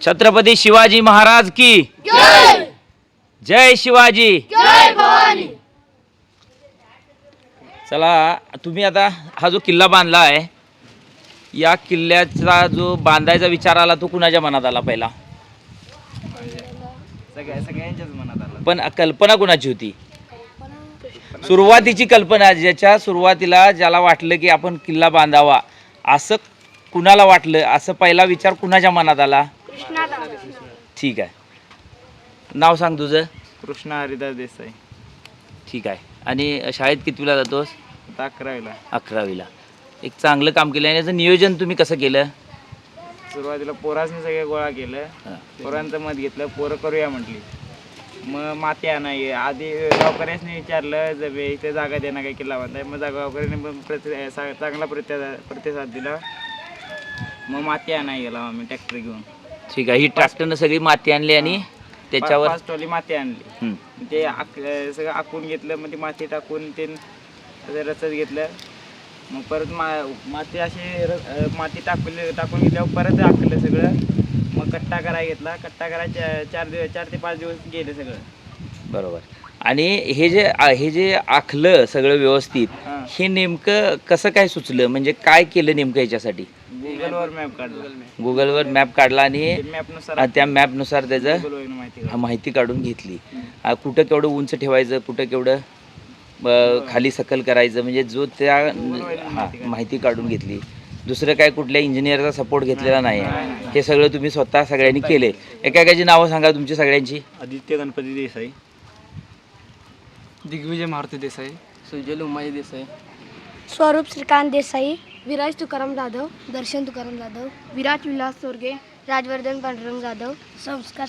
छत्रपती शिवाजी महाराज की जय! शिवाजी! चला तुम्ही आता हा जो किल्ला बांधला आहे या किल्ल्याचा जो बांधायचा विचार आला तो कुणाच्या मनात आला पहिला? सगळ्यांच्याच मनात आला. पण कल्पना कुणाची होती? सुरुवातीची कल्पना ज्याच्या सुरुवातीला ज्याला वाटलं की आपण किल्ला बांधावा असं कुणाला वाटलं? असं पहिला विचार कुणाच्या मनात आला? ठीक आहे. नाव सांग तुझं. कृष्णा हरिदास देसाई. ठीक आहे. आणि शाळेत कितवीला जातोस? आता अकरावीला. अकरावीला. एक चांगलं काम केलं. आणि याचं नियोजन तुम्ही कसं केलं? सुरुवातीला पोरासनी सगळे गोळा केलं. हां. पोरांचं मत घेतलं. पोरं करूया म्हटली. मग माती आणाय आधी गावकऱ्यांनी विचारलं जर बे इथे जागा देणार काय किल्ला बांधाय मग जा- गावकऱ्यांनी पण प्रति सा- चांगला प्रतिसाद प्रतिसाद दिला. मग माती आणाय गेला आम्ही ट्रॅक्टर घेऊन. ठीक आहे. ही ट्रॅक्टरनं सगळी माती आणली आणि त्याच्यावर पाच टोली माती आणली. ते आक सगळं आखून घेतलं मग ती माती टाकून ते रचत घेतलं. मग परत मा माती अशी र अं, माती टाकली टाकून घेतल्यावर परत आखलं सगळं. मग कट्टा करायला घेतला. कट्टा करायच्या चार दिवस चार ते पाच दिवस गेले सगळं. बरोबर. आणि हे जे हे जे आखलं सगळं व्यवस्थित हां. नेमकं कसं काय सुचलं? म्हणजे काय केलं नेमकं याच्यासाठी? गुगलवर मॅप काढला. गुगलवर मॅप काढला आणि त्या मॅपनुसार त्याचं माहिती काढून घेतली. आ, कुठं केवढं उंच ठेवायचं कुठं केवढं खाली सकल करायचं म्हणजे जो त्या हा माहिती काढून घेतली. दुसरं काय कुठल्या इंजिनियरचा सपोर्ट घेतलेला नाही. हे सगळं तुम्ही स्वतः सगळ्यांनी केले एका एकाची नावं सांगा तुमची सगळ्यांची. आदित्य गणपती देसाई. दिग्विजय मारुती देसाई. सुजल उमाई देसाई. स्वरूप श्रीकांत देसाई विराज तुकाराम जाधव दर्शन तुकाराम जाधव विराज विलास सोरगे राजवर्धन पांडुरंग जाधव संस्कार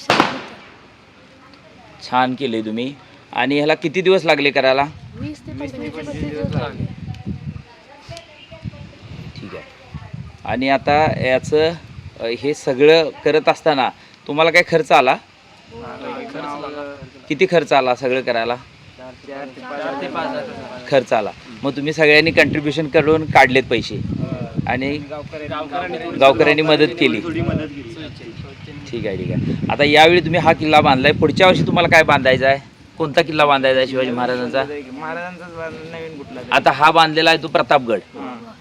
छान केले तुम्ही. आणि ह्याला किती दिवस लागले करायला? वीस ते. ठीक आहे. आणि आता याचं हे सगळं करत असताना तुम्हाला काय खर्च आला. किती खर्च आला सगळं करायला? खर्च आला मग तुम्ही सगळ्यांनी कंट्रीब्युशन करून काढलेत पैसे. आणि गावकऱ्यांनी मदत केली. ठीक आहे ठीक आहे. आता यावेळी तुम्ही हा किल्ला बांधलाय. पुढच्या वर्षी तुम्हाला काय बांधायचा आहे? कोणता किल्ला बांधायचा आहे शिवाजी महाराजांचा. आता हा बांधलेला आहे तो प्रतापगड.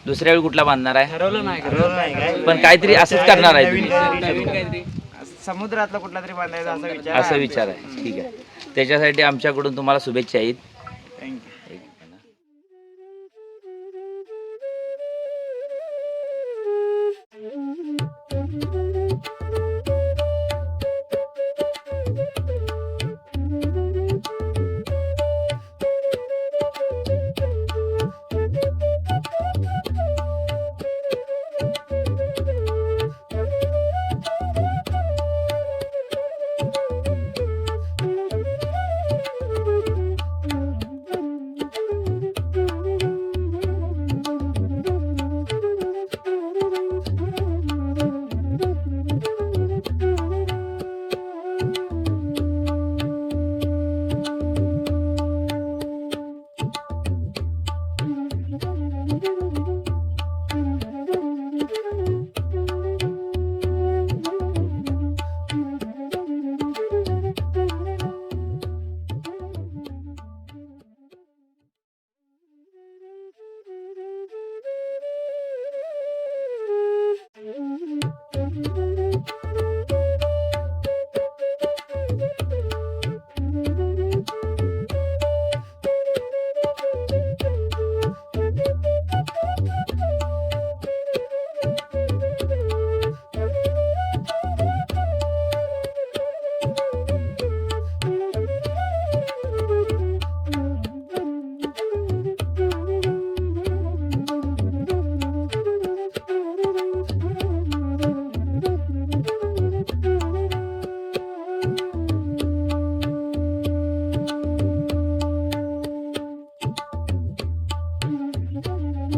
दुसऱ्या वेळी कुठला बांधणार आहे? ठरवलं नाही पण काहीतरी असंच करणार आहे तुम्ही. समुद्रातला कुठला तरी बांधायचा असा विचार आहे. ठीक आहे. त्याच्यासाठी आमच्याकडून तुम्हाला शुभेच्छा आहेत. Thank you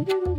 Thank you.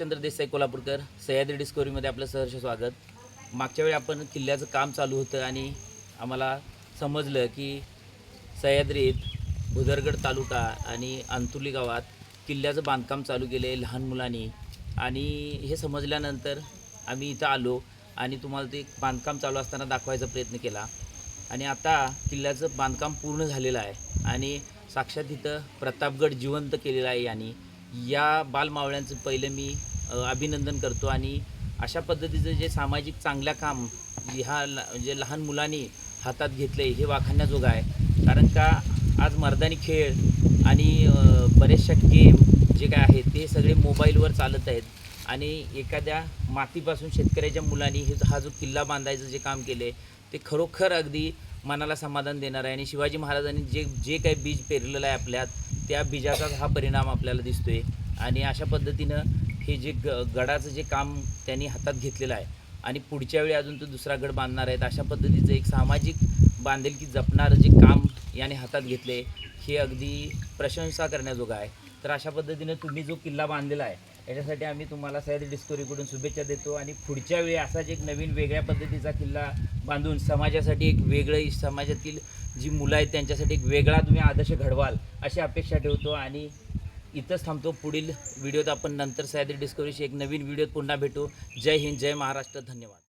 Harishchandra Desai Kolhapurkar. Sahyadri डिस्कवरीमध्ये आपलं सहर्ष स्वागत. मागच्या वेळी आपण किल्ल्याचं काम चालू होतं आणि आम्हाला समजलं की सह्याद्रीत भुदरगड तालुका आणि अंतुर्ली गावात किल्ल्याचं बांधकाम चालू केलं आहे लहान मुलांनी. आणि हे समजल्यानंतर आम्ही इथं आलो आणि तुम्हाला ते बांधकाम चालू असताना दाखवायचा प्रयत्न केला. आणि आता किल्ल्याचं बांधकाम पूर्ण झालेलं आहे आणि साक्षात इथं प्रतापगड जिवंत केलेला आहे यांनी. या बालमावळ्यांचं पहिलं मी अभिनंदन करतो. आणि अशा पद्धतीचं जे सामाजिक चांगल्या काम ह्या ल- म्हणजे लहान मुलांनी हातात घेतलं आहे हे वाखाणण्याजोगं आहे. कारण का आज मर्दानी खेळ आणि बरेचशा गेम जे काय आहेत ते सगळे मोबाईलवर चालत आहेत. आणि एखाद्या मातीपासून शेतकऱ्याच्या मुलांनी हे हा जो किल्ला बांधायचं जे काम केले ते खरोखर अगदी मनाला समाधान देणार आहे. आणि शिवाजी महाराजांनी जे जे काही बीज पेरलेलं आहे आपल्यात त्या बीजाचाच हा परिणाम आपल्याला दिसतोय. आणि अशा पद्धतीनं हे जे ग गडाचं जे काम त्यांनी हातात घेतलेलं आहे आणि पुढच्या वेळी अजून तो दुसरा गड बांधणार आहेत अशा पद्धतीचं एक सामाजिक बांधिलकी जपणारं जे काम याने हातात घेतले हे अगदी प्रशंसा करण्याजोगं आहे. तर अशा पद्धतीनं तुम्ही जो किल्ला बांधलेला आहे याच्यासाठी आम्ही तुम्हाला सह्याद्री डिस्कवरीकडून शुभेच्छा देतो आणि पुढच्या वेळी असाच एक नवीन वेगळ्या पद्धतीचा किल्ला बांधून समाजासाठी एक वेगळं समाजातील जी मुलं आहेत त्यांच्यासाठी एक वेगळा तुम्ही आदर्श घडवाल अशी अपेक्षा ठेवतो आणि इथंच थांबतो. पुढील व्हिडिओत आपण नंतर सह्याद्री डिस्कवरीशी एक नवीन व्हिडिओत पुन्हा भेटू. जय हिंद जय महाराष्ट्र. धन्यवाद.